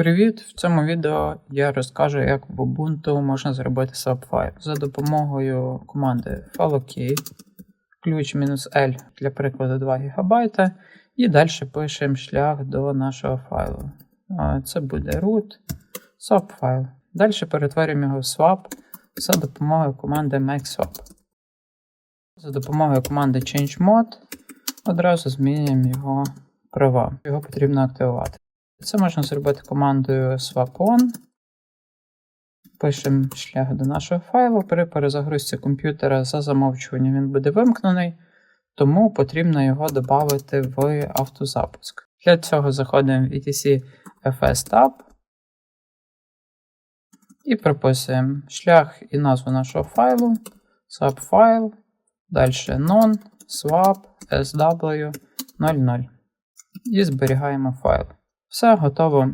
Привіт! В цьому відео я розкажу, як в Ubuntu можна зробити subfile за допомогою команди follow ключ "-l для прикладу 2 ГБ, і далі пишемо шлях до нашого файлу. Це буде root subfile. Далі перетворюємо його в swap за допомогою команди make_swap. За допомогою команди change_mode одразу змінюємо його права. Його потрібно активувати. Це можна зробити командою swap_on. Пишемо шлях до нашого файлу. При перезагрузці комп'ютера за замовчуванням він буде вимкнений, тому потрібно його додати в автозапуск. Для цього заходимо в etc fs tab і прописуємо шлях і назву нашого файлу, subfile, далі non, swap, sw 00 і зберігаємо файл. Все готово